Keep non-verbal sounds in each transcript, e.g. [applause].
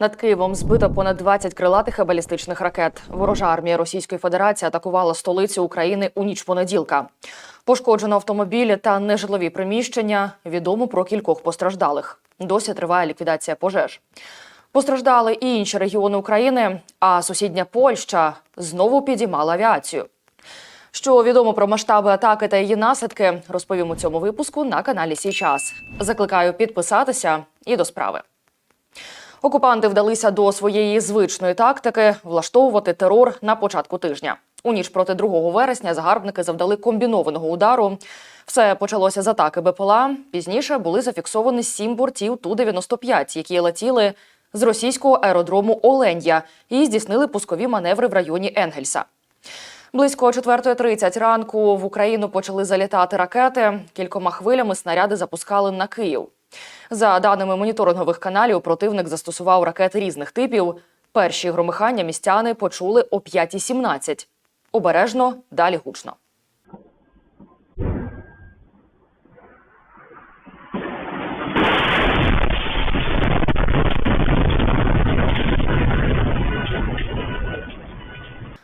Над Києвом збито понад 20 крилатих і балістичних ракет. Ворожа армія Російської Федерації атакувала столицю України у ніч понеділка. Пошкоджено автомобілі та нежитлові приміщення. Відомо про кількох постраждалих. Досі триває ліквідація пожеж. Постраждали і інші регіони України, а сусідня Польща знову підіймала авіацію. Що відомо про масштаби атаки та її наслідки, розповім у цьому випуску на каналі Сій час. Закликаю підписатися і до справи. Окупанти вдалися до своєї звичної тактики влаштовувати терор на початку тижня. У ніч проти 2 вересня загарбники завдали комбінованого удару. Все почалося з атаки БПЛА. Пізніше були зафіксовані сім бортів Ту-95, які летіли з російського аеродрому Оленя і здійснили пускові маневри в районі Енгельса. Близько 4.30 ранку в Україну почали залітати ракети. Кількома хвилями снаряди запускали на Київ. За даними моніторингових каналів, противник застосував ракети різних типів. Перші громихання містяни почули о 5.17. Обережно, далі гучно.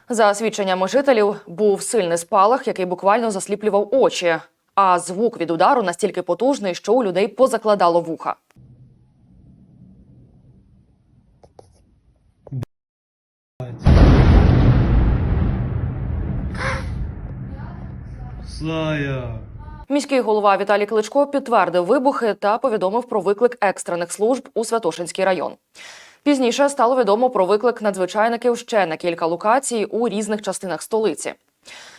За свідченнями жителів, був сильний спалах, який буквально засліплював очі. А звук від удару настільки потужний, що у людей позакладало вуха. Міський голова Віталій Кличко підтвердив вибухи та повідомив про виклик екстрених служб у Святошинський район. Пізніше стало відомо про виклик надзвичайників ще на кілька локацій у різних частинах столиці.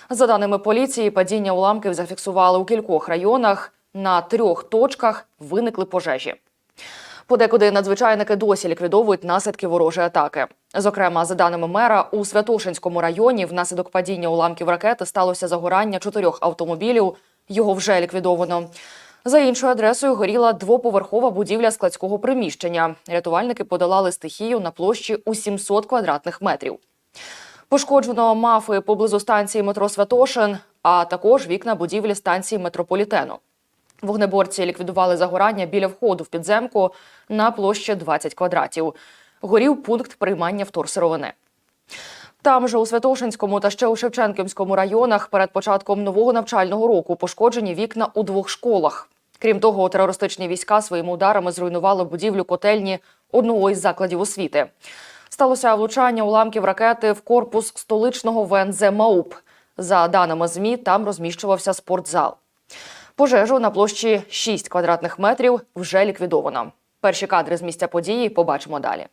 За даними поліції, падіння уламків зафіксували у кількох районах. На трьох точках виникли пожежі. Подекуди надзвичайники досі ліквідовують наслідки ворожої атаки. Зокрема, за даними мера, у Святошинському районі внаслідок падіння уламків ракети сталося загорання чотирьох автомобілів. Його вже ліквідовано. За іншою адресою горіла двоповерхова будівля складського приміщення. Рятувальники подолали стихію на площі у 700 квадратних метрів. Пошкоджено мафи поблизу станції метро Святошин, а також вікна будівлі станції метрополітену. Вогнеборці ліквідували загорання біля входу в підземку на площі 20 квадратів. Горів пункт приймання вторсировини. Там же у Святошинському та ще у Шевченківському районах перед початком нового навчального року пошкоджені вікна у двох школах. Крім того, терористичні війська своїми ударами зруйнували будівлю котельні одного із закладів освіти. Сталося влучання уламків ракети в корпус столичного ВНЗ МАУП. За даними ЗМІ, там розміщувався спортзал. Пожежу на площі 6 квадратних метрів вже ліквідовано. Перші кадри з місця події побачимо далі.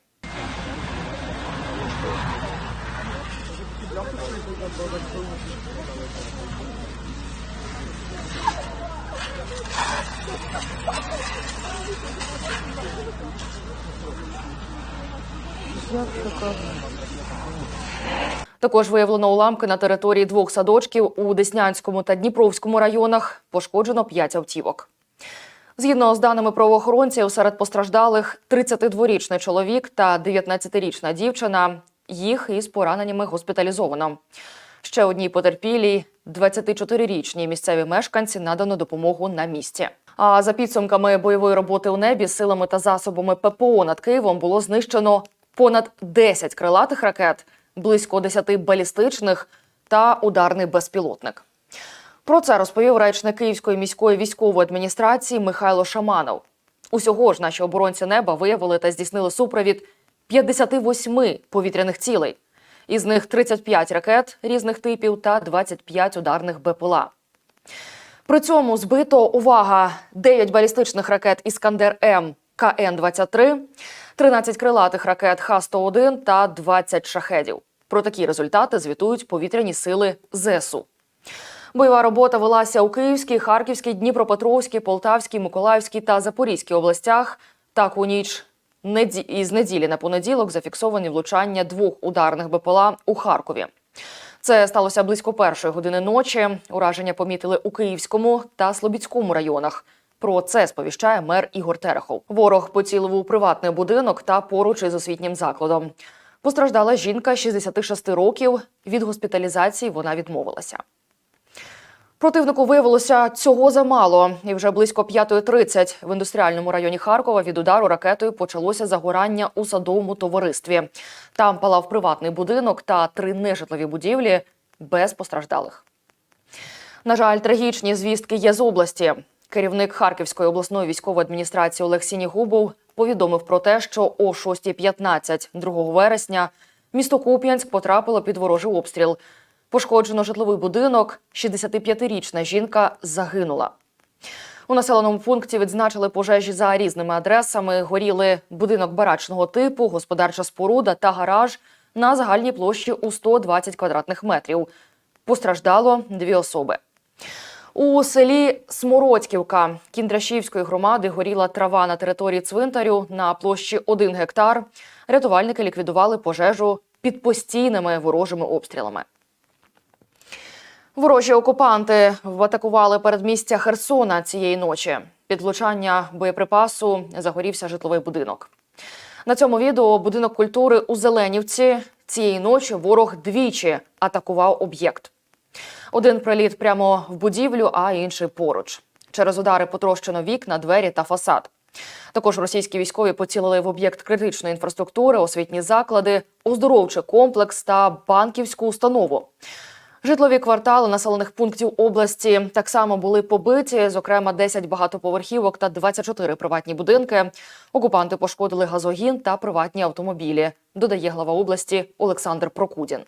Також виявлено уламки на території двох садочків у Деснянському та Дніпровському районах. Пошкоджено п'ять автівок. Згідно з даними правоохоронців, серед постраждалих 32-річний чоловік та 19-річна дівчина. Їх із пораненнями госпіталізовано. Ще одній потерпілій, 24-річній місцеві мешканці, надано допомогу на місці. А за підсумками бойової роботи у небі силами та засобами ППО над Києвом було знищено понад 10 крилатих ракет, близько 10 балістичних та ударний безпілотник. Про це розповів речник Київської міської військової адміністрації Михайло Шаманов. Усього ж наші оборонці неба виявили та здійснили супровід 58 повітряних цілей. Із них 35 ракет різних типів та 25 ударних БПЛА. При цьому збито увага 9 балістичних ракет Іскандер М КН-23, 13 крилатих ракет Х-101 та 20 шахедів. Про такі результати звітують повітряні сили ЗСУ. Бойова робота велася у Київській, Харківській, Дніпропетровській, Полтавській, Миколаївській та Запорізькій областях. Так у ніч із неділі на понеділок зафіксовані влучання двох ударних БПЛА у Харкові. Це сталося близько першої години ночі. Ураження помітили у Київському та Слобідському районах. Про це сповіщає мер Ігор Терехов. Ворог поцілив у приватний будинок та поруч із освітнім закладом. Постраждала жінка 66 років. Від госпіталізації вона відмовилася. Противнику виявилося цього замало, і вже близько 5.30 в індустріальному районі Харкова від удару ракетою почалося загорання у садовому товаристві. Там палав приватний будинок та три нежитлові будівлі без постраждалих. На жаль, трагічні звістки є з області. Керівник Харківської обласної військової адміністрації Олег Сінігубов повідомив про те, що о 6.15 2 вересня місто Куп'янськ потрапило під ворожий обстріл. Пошкоджено житловий будинок. 65-річна жінка загинула. У населеному пункті відзначили пожежі за різними адресами. Горіли будинок барачного типу, господарча споруда та гараж на загальній площі у 120 квадратних метрів. Постраждало дві особи. У селі Смородьківка Кіндрашівської громади горіла трава на території цвинтарю на площі 1 гектар. Рятувальники ліквідували пожежу під постійними ворожими обстрілами. Ворожі окупанти атакували передмістя Херсона цієї ночі. Під влучання боєприпасу загорівся житловий будинок. На цьому відео будинок культури у Зеленівці цієї ночі ворог двічі атакував об'єкт. Один приліт прямо в будівлю, а інший поруч. Через удари потрощено вікна, двері та фасад. Також російські військові поцілили в об'єкт критичної інфраструктури, освітні заклади, оздоровчий комплекс та банківську установу. Житлові квартали населених пунктів області так само були побиті, зокрема 10 багатоповерхівок та 24 приватні будинки. Окупанти пошкодили газогін та приватні автомобілі, додає глава області Олександр Прокудін.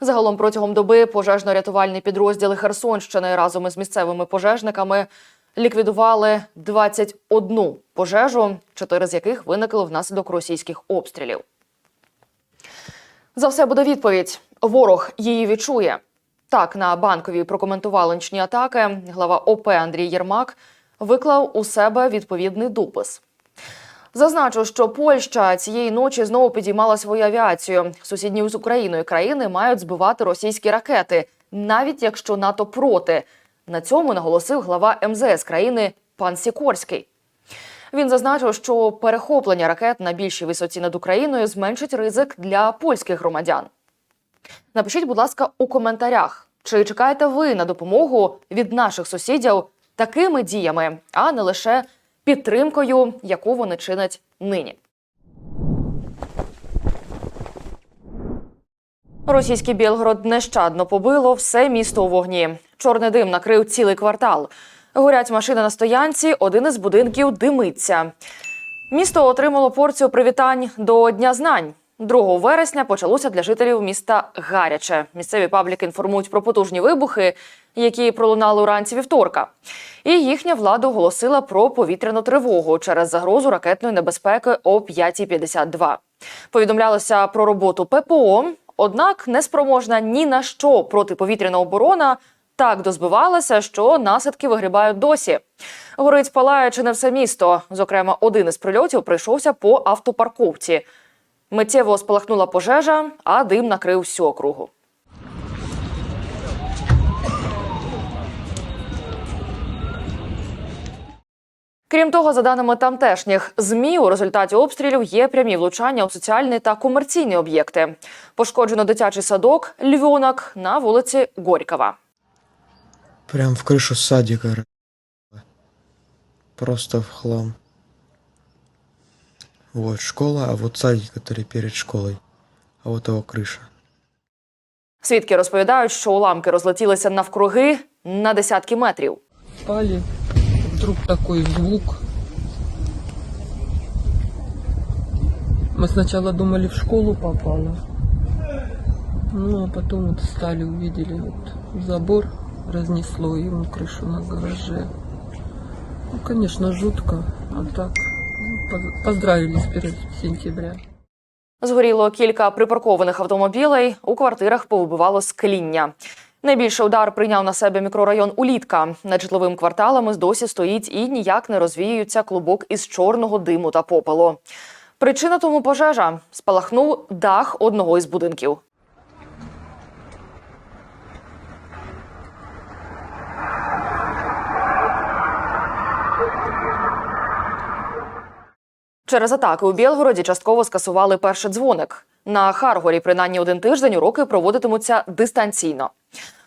Загалом протягом доби пожежно-рятувальні підрозділи Херсонщини разом із місцевими пожежниками ліквідували 21 пожежу, чотири з яких виникли внаслідок російських обстрілів. За все буде відповідь. Ворог її відчує. Так на банковій прокоментували нічні атаки. Глава ОП Андрій Єрмак виклав у себе відповідний допис. Зазначу, що Польща цієї ночі знову підіймала свою авіацію. Сусідні з Україною країни мають збивати російські ракети, навіть якщо НАТО проти. На цьому наголосив глава МЗС країни пан Сікорський. Він зазначив, що перехоплення ракет на більшій висоті над Україною зменшить ризик для польських громадян. Напишіть, будь ласка, у коментарях, чи чекаєте ви на допомогу від наших сусідів такими діями, а не лише підтримкою, яку вони чинять нині. Російський Білгород нещадно побило все місто у вогні. Чорний дим накрив цілий квартал. Горять машини на стоянці, один із будинків димиться. Місто отримало порцію привітань до Дня знань. 2 вересня почалося для жителів міста гаряче. Місцеві пабліки інформують про потужні вибухи, які пролунали уранці вівторка. І їхня влада оголосила про повітряну тривогу через загрозу ракетної небезпеки о 5.52. Повідомлялося про роботу ППО, однак неспроможна ні на що протиповітряна оборона так дозбивалася, що наслідки вигрібають досі. Горить палає чи не все місто. Зокрема, один із прильотів прийшовся по автопарковці. Миттєво спалахнула пожежа, а дим накрив всю округу. Крім того, за даними тамтешніх змі, у результаті обстрілів є прямі влучання у соціальні та комерційні об'єкти. Пошкоджено дитячий садок Львьонок на вулиці Горькова. Прям в крышу садика. Просто в хлам. Вот школа, а вот садик, который перед школой. А вот его крыша. Свідки розповідають, що уламки розлетілися навкруги на десятки метрів. спали. Вдруг такой звук. Мы сначала думали, в школу попало. Ну, а потом вот встали, увидели вот забор разнесло и вон крышу на гараже. Ну, конечно, жутко. А так, ну, поз- поздравили с 1 сентября. Згоріло кілька припаркованих автомобілей. У квартирах повибивало скління. Найбільший удар прийняв на себе мікрорайон Улітка. Над житловими кварталами досі стоїть і ніяк не розвіюється клубок із чорного диму та попелу. Причина тому пожежа спалахнув дах одного із будинків. Через атаки у Білгороді частково скасували перший дзвоник. На Харгорі принаймні один тиждень уроки проводитимуться дистанційно.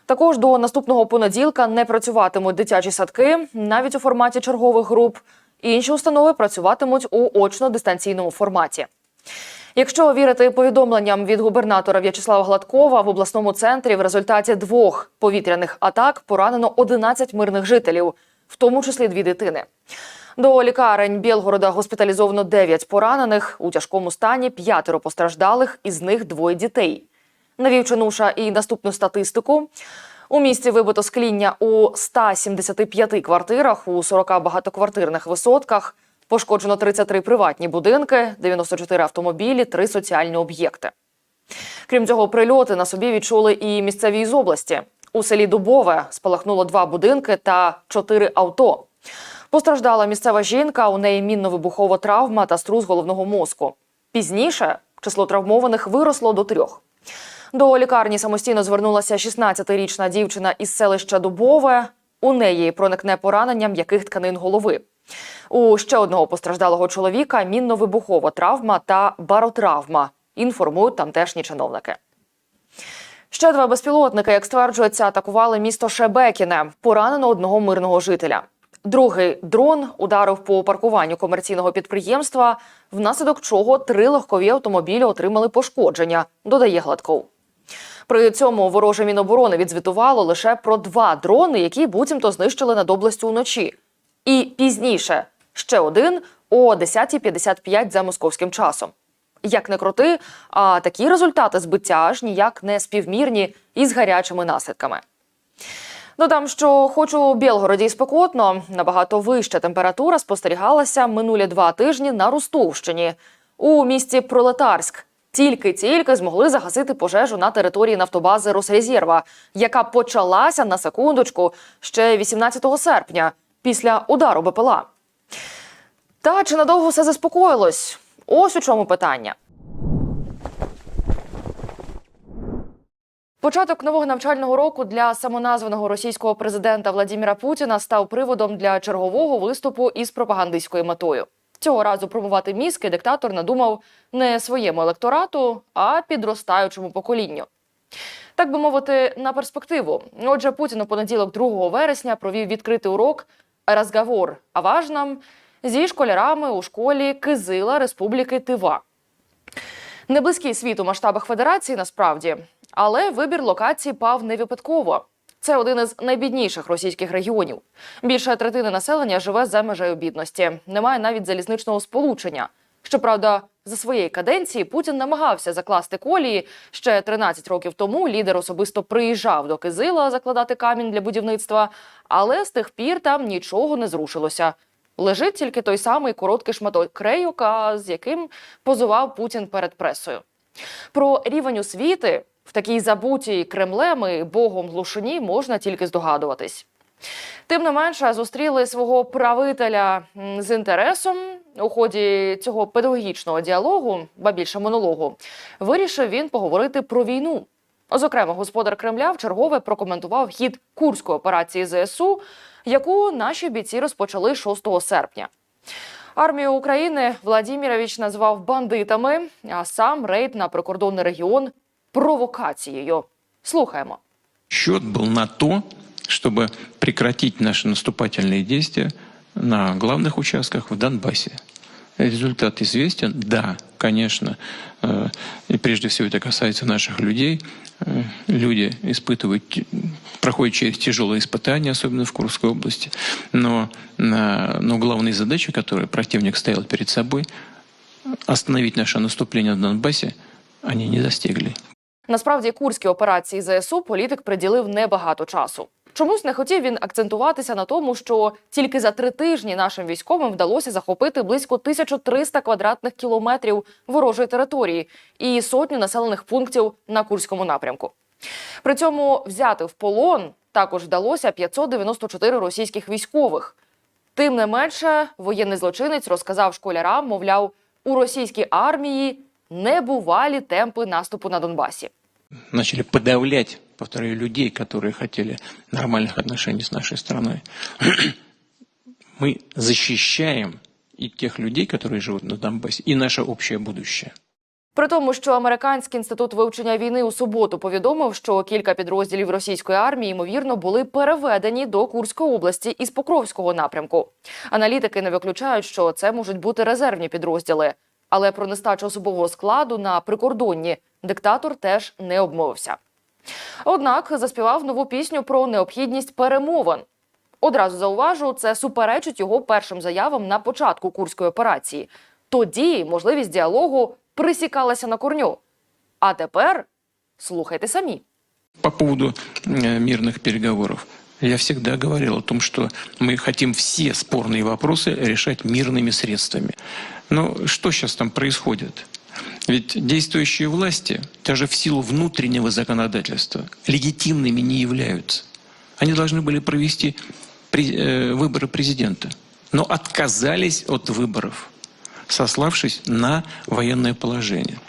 Також до наступного понеділка не працюватимуть дитячі садки, навіть у форматі чергових груп. Інші установи працюватимуть у очно-дистанційному форматі. Якщо вірити повідомленням від губернатора В'ячеслава Гладкова, в обласному центрі в результаті двох повітряних атак поранено 11 мирних жителів, в тому числі дві дитини. До лікарень Білгорода госпіталізовано 9 поранених у тяжкому стані, п'ятеро постраждалих, із них двоє дітей. Навів Чинуша і наступну статистику. У місті вибито скління у 175 квартирах у 40 багатоквартирних висотках. Пошкоджено 33 приватні будинки, 94 автомобілі, 3 соціальні об'єкти. Крім цього, прильоти на собі відчули і місцеві із області. У селі Дубове спалахнуло два будинки та чотири авто. Постраждала місцева жінка, у неї мінно-вибухова травма та струс головного мозку. Пізніше число травмованих виросло до трьох. До лікарні самостійно звернулася 16-річна дівчина із селища Дубове. У неї проникне поранення м'яких тканин голови. У ще одного постраждалого чоловіка мінно-вибухова травма та баротравма. Інформують тамтешні чиновники. Ще два безпілотники, як стверджується, атакували місто Шебекіне. Поранено одного мирного жителя. Другий дрон ударив по паркуванню комерційного підприємства, внаслідок чого три легкові автомобілі отримали пошкодження, додає Гладков. При цьому вороже міноборони відзвітувало лише про два дрони, які буцімто знищили над областю вночі. І пізніше ще один о 10.55 за московським часом. Як не крути, а такі результати збиття аж ніяк не співмірні із гарячими наслідками. Додам, що хоч у Білгороді спекотно, набагато вища температура спостерігалася минулі два тижні на Ростовщині. У місті Пролетарськ тільки-тільки змогли загасити пожежу на території нафтобази Росрезерва, яка почалася на секундочку ще 18 серпня після удару БПЛА. Та чи надовго все заспокоїлось? Ось у чому питання. Початок нового навчального року для самоназваного російського президента Владіміра Путіна став приводом для чергового виступу із пропагандистською метою. Цього разу промувати мізки диктатор надумав не своєму електорату, а підростаючому поколінню. Так би мовити, на перспективу. Отже, Путін у понеділок, 2 вересня, провів відкритий урок «Разговор о важном» зі школярами у школі Кизила Республіки Тива. Неблизький світ у масштабах федерації насправді, але вибір локації пав не випадково. Це один із найбідніших російських регіонів. Більше третини населення живе за межею бідності. Немає навіть залізничного сполучення. Щоправда, за своєї каденції Путін намагався закласти колії. Ще 13 років тому лідер особисто приїжджав до Кизила закладати камінь для будівництва, але з тих пір там нічого не зрушилося. Лежить тільки той самий короткий шматок крейока, з яким позував Путін перед пресою. Про рівень освіти в такій забутій Кремлем і богом глушині можна тільки здогадуватись. Тим не менше, зустріли свого правителя з інтересом у ході цього педагогічного діалогу, ба більше монологу, вирішив він поговорити про війну. Зокрема, господар Кремля вчергове прокоментував хід курської операції ЗСУ, яку наші бійці розпочали 6 серпня. Армію України Владімірович назвав бандитами, а сам рейд на прикордонний регіон провокацією. Слухаємо. Счет был на то, чтобы прекратить наши наступательные действия на главных участках в Донбассе. Результат известен? Да, конечно. Э, И прежде всего это касается наших людей. Э, Люди испытывают, те- проходят через тяжелые испытания, особенно в Курской области. Но, э, но главные задачи, которые противник ставил перед собой, остановить наше наступление на Донбассе, они не достигли. Насправді курській операції ЗСУ політик приділив небагато часу. Чомусь не хотів він акцентуватися на тому, що тільки за три тижні нашим військовим вдалося захопити близько 1300 квадратних кілометрів ворожої території і сотню населених пунктів на курському напрямку. При цьому взяти в полон також вдалося 594 російських військових. Тим не менше, воєнний злочинець розказав школярам, мовляв, у російській армії небувалі темпи наступу на Донбасі. начали подавлять, повторяю, людей, которые хотели нормальных отношений с нашей страной. [clears throat] Мы защищаем и тех людей, которые живут на Донбассе, и наше общее будущее. При тому, що американський інститут вивчення війни у суботу повідомив, що кілька підрозділів російської армії ймовірно були переведені до Курської області із Покровського напрямку. Аналітики не виключають, що це можуть бути резервні підрозділи. Але про нестачу особового складу на прикордонні диктатор теж не обмовився. Однак заспівав нову пісню про необхідність перемовин. Одразу зауважу, це суперечить його першим заявам на початку курської операції. Тоді можливість діалогу присікалася на корню. А тепер слухайте самі. По поводу э, мирных переговоров. Я всегда говорил о том, что мы хотим все спорные вопросы решать мирными средствами. Но что сейчас там происходит? Ведь действующие власти, даже в силу внутреннего законодательства, легитимными не являются. Они должны были провести э, выборы президента, но отказались от выборов, сославшись на военное положение.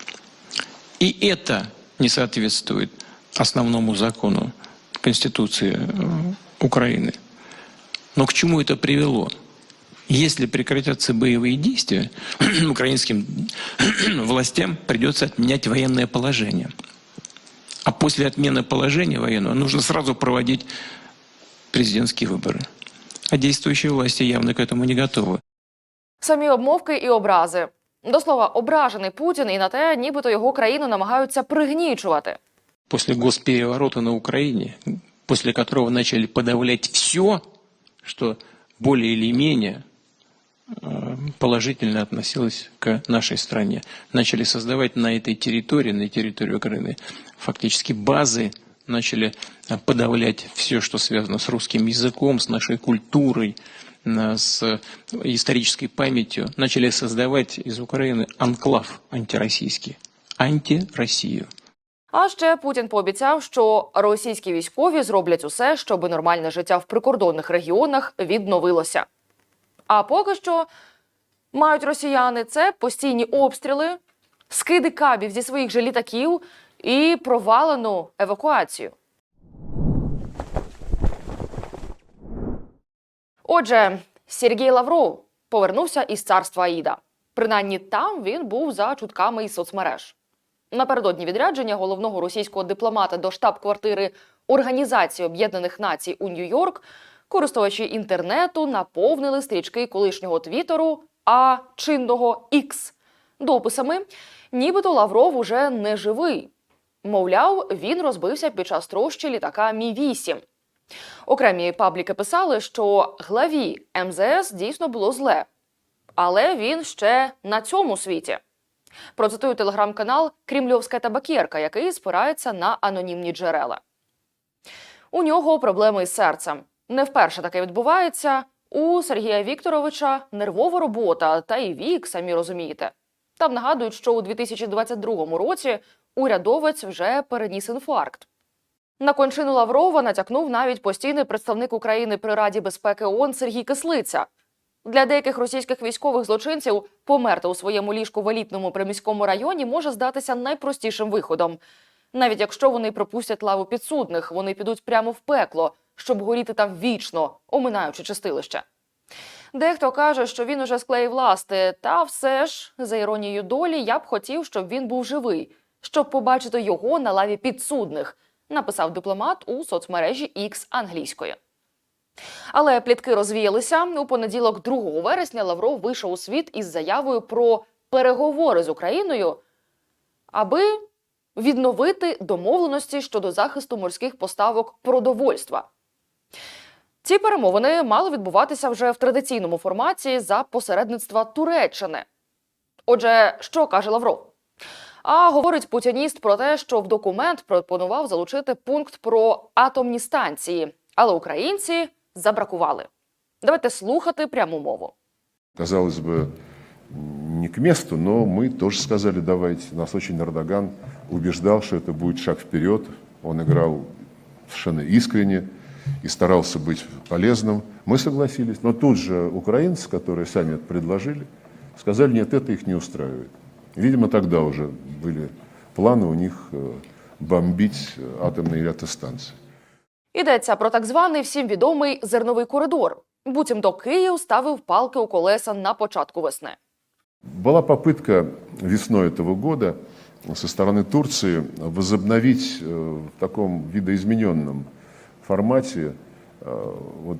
И это не соответствует основному закону Конституции э, Украины. Но к чему это привело? Если прекратятся боевые действия, [clears throat] украинским [clears throat] властям придется отменять военное положение. А после отмены положения военного нужно сразу проводить президентские выборы. А действующие власти явно к этому не готовы. Самі обмовки і образи. До слова, ображений Путін і на те, нібито його країну намагаються пригнічувати. После госпереворота на Украине, после которого начали подавлять все, что более или менее э, положительно относилось к нашей стране. Начали создавать на этой территории, на территории Украины, фактически базы, начали э, подавлять все, что связано с русским языком, с нашей культурой, э, с исторической памятью. Начали создавать из Украины анклав антироссийский, антироссию. А ще Путін пообіцяв, що російські військові зроблять усе, щоб нормальне життя в прикордонних регіонах відновилося. А поки що мають росіяни це постійні обстріли, скиди кабів зі своїх же літаків і провалену евакуацію. Отже, Сергій Лавров повернувся із царства Аїда. Принаймні там він був за чутками із соцмереж. Напередодні відрядження головного російського дипломата до штаб-квартири Організації Об'єднаних Націй у Нью-Йорк користувачі інтернету наповнили стрічки колишнього твіттеру, а чинного X дописами, нібито Лавров уже не живий. Мовляв, він розбився під час трощі літака Мі 8 Окремі пабліки писали, що главі МЗС дійсно було зле, але він ще на цьому світі. Процитую телеграм-канал Кремльовська табакерка, який спирається на анонімні джерела. У нього проблеми із серцем. Не вперше таке відбувається. У Сергія Вікторовича нервова робота, та і вік, самі розумієте. Там нагадують, що у 2022 році урядовець вже переніс інфаркт. На кончину Лаврова натякнув навіть постійний представник України при Раді безпеки ООН Сергій Кислиця. Для деяких російських військових злочинців померти у своєму ліжку в елітному приміському районі може здатися найпростішим виходом. Навіть якщо вони пропустять лаву підсудних, вони підуть прямо в пекло, щоб горіти там вічно, оминаючи чистилище. Дехто каже, що він уже склеїв ласти, та все ж, за іронією долі, я б хотів, щоб він був живий, щоб побачити його на лаві підсудних, написав дипломат у соцмережі X англійською. Але плітки розвіялися. У понеділок, 2 вересня, Лавров вийшов у світ із заявою про переговори з Україною, аби відновити домовленості щодо захисту морських поставок продовольства. Ці перемовини мали відбуватися вже в традиційному форматі за посередництва Туреччини. Отже, що каже Лавров? А говорить путініст про те, що в документ пропонував залучити пункт про атомні станції, але українці забракували. Давайте слухати пряму мову. казалось бы, не к месту, но мы тоже сказали, давайте. Нас очень Эрдоган убеждал, что это будет шаг вперед. Он играл совершенно искренне и старался быть полезным. Мы согласились. Но тут же украинцы, которые сами это предложили, сказали, нет, это их не устраивает. Видимо, тогда уже были планы у них э, бомбить э, атомные электростанции. Йдеться про так званий всім відомий зерновий коридор. Буцімто Київ ставив палки у колеса на початку весни. Была попытка весной этого года со стороны Турции возобновить э, в таком видоизмененном формате э, вот,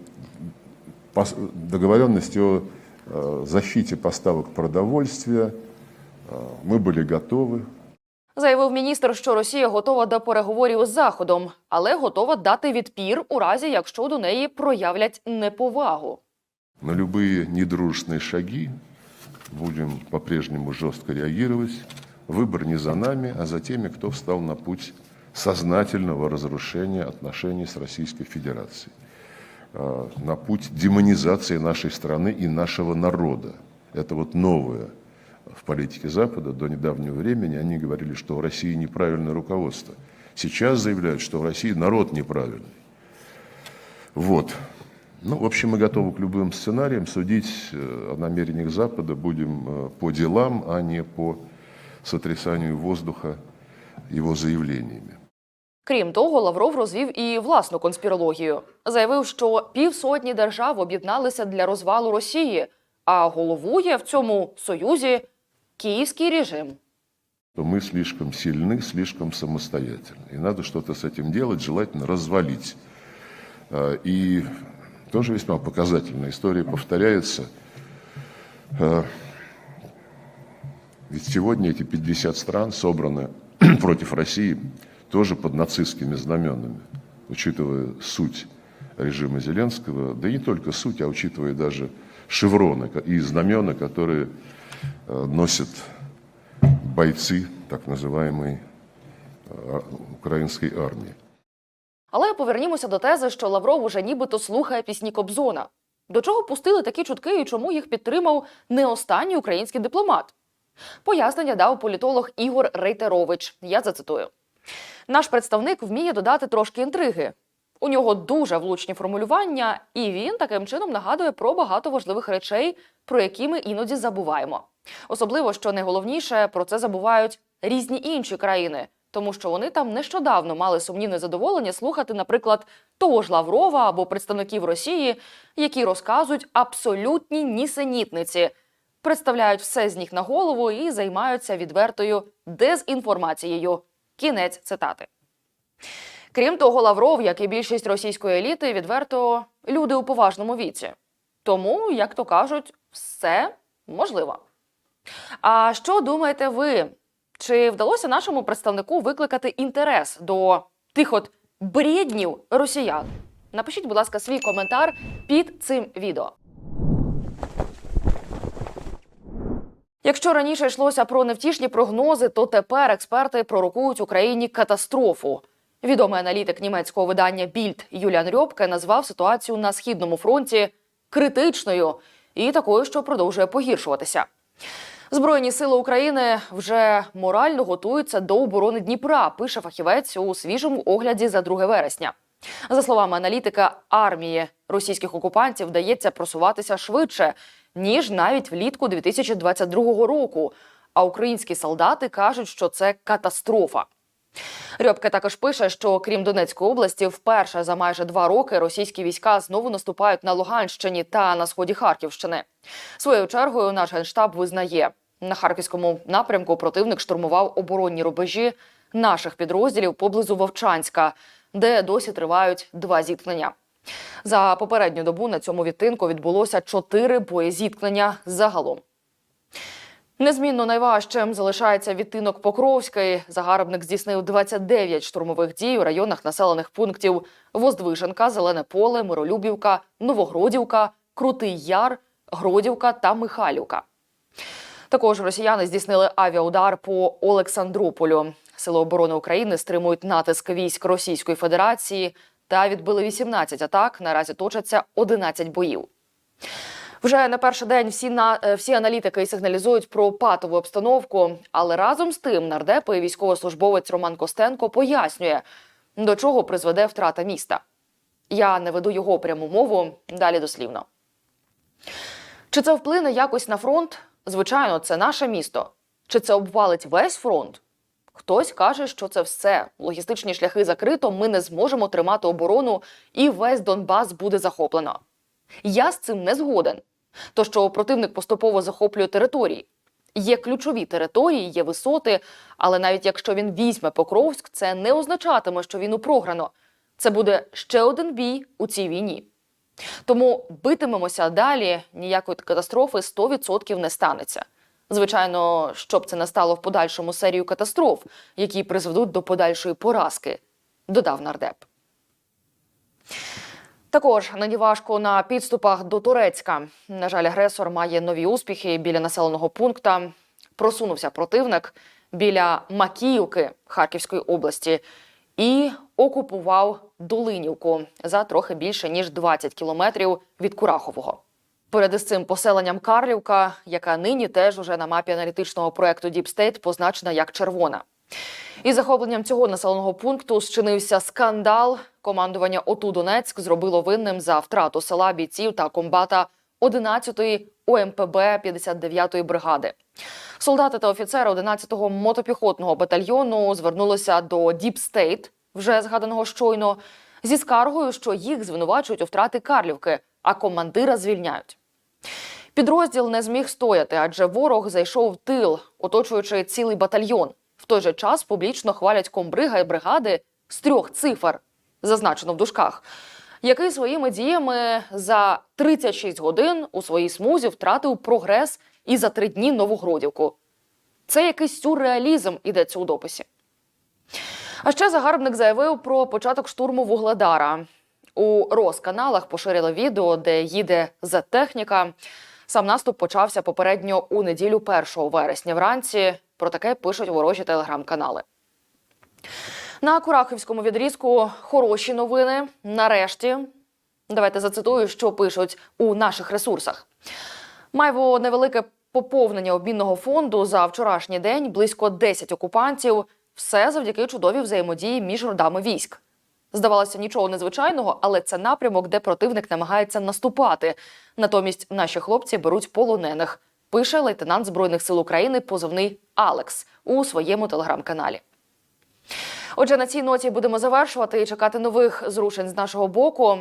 пос- договоренности о э, защите поставок продовольствия. Э, Мы были готовы, Заявив міністр, що Росія готова до переговорів з Заходом, але готова дати відпір у разі, якщо до неї проявлять неповагу. На любые недружественные шаги будем по-прежнему жестко реагировать. Выбор не за нами, а за теми, кто встал на путь сознательного разрушения отношений с Российской Федерацией, э, на путь демонизации нашей страны и нашего народа. Это вот новое в политике Запада. До недавнего времени они говорили, что в России неправильное руководство. Сейчас заявляют, что в России народ неправильный. Вот. Ну, в общем, мы готовы к любым сценариям. Судить э, о намерениях Запада будем э, по делам, а не по сотрясанию воздуха его заявлениями. Крім того, Лавров розвів і власну конспірологію. Заявив, що півсотні держав об'єдналися для розвалу Росії, а головує в цьому союзі київський режим. То мы слишком сильны, слишком самостоятельны. И надо что-то с этим делать, желательно развалить. А, И тоже весьма показательная история повторяется. А, Ведь сегодня эти 50 стран собраны [clears throat] против России тоже под нацистскими знаменами, учитывая суть режима Зеленского, да и не только суть, а учитывая даже шевроны и знамена, которые носят бойцы так называемой э, украинской армии. Але повернімося до тези, що Лавров уже нібито слухає пісні Кобзона. До чого пустили такі чутки і чому їх підтримав не останній український дипломат? Пояснення дав політолог Ігор Рейтерович. Я зацитую: наш представник вміє додати трошки інтриги. У нього дуже влучні формулювання, і він таким чином нагадує про багато важливих речей, про які ми іноді забуваємо. Особливо, що найголовніше, про це забувають різні інші країни, тому що вони там нещодавно мали сумнівне задоволення слухати, наприклад, того ж Лаврова або представників Росії, які розказують абсолютні нісенітниці, представляють все з ніг на голову і займаються відвертою дезінформацією. Кінець цитати. Крім того, Лавров, як і більшість російської еліти, відверто люди у поважному віці. Тому, як то кажуть, все можливо. А що думаєте ви? Чи вдалося нашому представнику викликати інтерес до тих от бреднів росіян? Напишіть, будь ласка, свій коментар під цим відео. Якщо раніше йшлося про невтішні прогнози, то тепер експерти пророкують Україні катастрофу. Відомий аналітик німецького видання Більд Юліан Рьобке назвав ситуацію на східному фронті критичною і такою, що продовжує погіршуватися. Збройні сили України вже морально готуються до оборони Дніпра. Пише фахівець у свіжому огляді за 2 вересня. За словами аналітика, армії російських окупантів вдається просуватися швидше ніж навіть влітку 2022 року. А українські солдати кажуть, що це катастрофа. Рьобке також пише, що крім Донецької області, вперше за майже два роки російські війська знову наступають на Луганщині та на сході Харківщини. Своєю чергою наш генштаб визнає, на харківському напрямку противник штурмував оборонні рубежі наших підрозділів поблизу Вовчанська, де досі тривають два зіткнення. За попередню добу на цьому відтинку відбулося чотири боєзіткнення загалом. Незмінно найважчим залишається відтинок Покровський. Загарбник здійснив 29 штурмових дій у районах населених пунктів Воздвиженка, Зелене Поле, Миролюбівка, Новогродівка, Крутий Яр, Гродівка та Михайлівка. Також росіяни здійснили авіаудар по Олександрополю. Сили оборони України стримують натиск військ Російської Федерації та відбили 18 атак. Наразі точаться 11 боїв. Вже на перший день всі на е, всі аналітики сигналізують про патову обстановку, але разом з тим нардепи і військовослужбовець Роман Костенко пояснює, до чого призведе втрата міста. Я не веду його пряму мову далі дослівно. Чи це вплине якось на фронт? Звичайно, це наше місто. Чи це обвалить весь фронт? Хтось каже, що це все. Логістичні шляхи закрито, ми не зможемо тримати оборону, і весь Донбас буде захоплено. Я з цим не згоден. То, що противник поступово захоплює території. Є ключові території, є висоти, але навіть якщо він візьме Покровськ, це не означатиме, що війну програно. Це буде ще один бій у цій війні. Тому битимемося далі, ніякої катастрофи 100% не станеться. Звичайно, щоб це не стало в подальшому серію катастроф, які призведуть до подальшої поразки, додав нардеп. Також нині важко на підступах до Турецька. На жаль, агресор має нові успіхи біля населеного пункта. Просунувся противник біля Макіївки Харківської області і окупував Долинівку за трохи більше ніж 20 кілометрів від Курахового. Поряд із цим поселенням Карлівка, яка нині теж уже на мапі аналітичного проекту State позначена як червона. Із захопленням цього населеного пункту зчинився скандал. Командування ОТУ Донецьк зробило винним за втрату села бійців та комбата 11-ї ОМПБ 59-ї бригади. Солдати та офіцери 11-го мотопіхотного батальйону звернулися до State, вже згаданого щойно, зі скаргою, що їх звинувачують у втрати Карлівки, а командира звільняють. Підрозділ не зміг стояти, адже ворог зайшов в тил, оточуючи цілий батальйон. В той же час публічно хвалять комбрига і бригади з трьох цифр, зазначено в дужках, який своїми діями за 36 годин у своїй смузі втратив прогрес і за три дні Новогродівку. Це якийсь сюрреалізм ідеться у дописі. А ще загарбник заявив про початок штурму Вугледара. У Росканалах поширили відео, де їде Z-техніка. Сам наступ почався попередньо у неділю 1 вересня вранці. Про таке пишуть ворожі телеграм-канали. На Курахівському відрізку хороші новини. Нарешті, давайте зацитую, що пишуть у наших ресурсах. Майво невелике поповнення обмінного фонду за вчорашній день близько 10 окупантів. Все завдяки чудовій взаємодії між родами військ. Здавалося, нічого незвичайного, але це напрямок, де противник намагається наступати. Натомість наші хлопці беруть полонених. Пише лейтенант збройних сил України позивний Алекс у своєму телеграм-каналі. Отже, на цій ноті будемо завершувати і чекати нових зрушень з нашого боку.